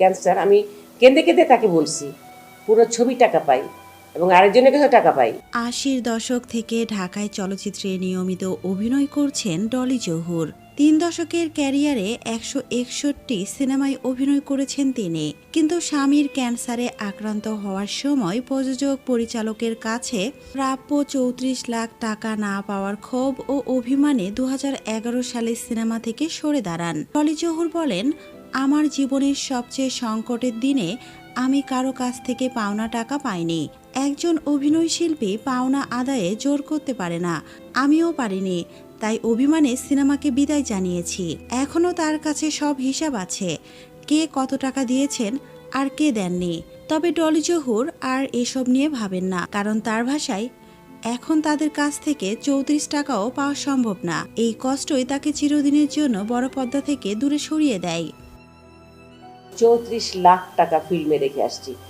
Cancer আমি কেঁদে কেঁদে তাকে বলছি, পুরো ছবি টাকা পাই এবং আরেকজনের কাছেও টাকা পাই। আশির দশক থেকে ঢাকায় চলচ্চিত্রে নিয়মিত অভিনয় করছেন ডলি জহুর। তিন দশকের ক্যারিয়ারে একশো একষট্টি সিনেমায় অভিনয় করেছেন তিনি। কিন্তু স্বামীর ক্যান্সারে আক্রান্ত হওয়ার সময় প্রযোজক পরিচালকের কাছে প্রাপ্য চৌত্রিশ লাখ টাকা না পাওয়ার ক্ষোভ ও অভিমানে দু হাজার এগারো সালে সিনেমা থেকে সরে দাঁড়ান। টলি জহুর বলেন আমার জীবনের সবচেয়ে সংকটের দিনে আমি কারও কাছ থেকে পাওনা টাকা পাইনি। একজন অভিনয় শিল্পী পাওনা আদায়ে জোর করতে পারে না। আমিও পারিনি, তাই অভিমানে সিনেমাকে বিদায় জানিয়েছি। এখনও তার কাছে সব হিসাব আছে। কে কত টাকা দিয়েছেন আর কে দেননি। তবে ডলি জহুর আর এসব নিয়ে ভাবেন না, কারণ তার ভাষায়, এখন তাদের কাছ থেকে চৌত্রিশ টাকাও পাওয়া সম্ভব না। এই কষ্টই তাকে চিরদিনের জন্য বড় পর্দা থেকে দূরে সরিয়ে দেয়। চৌত্রিশ লাখ টাকা ফিল্মে রেখে আসছি।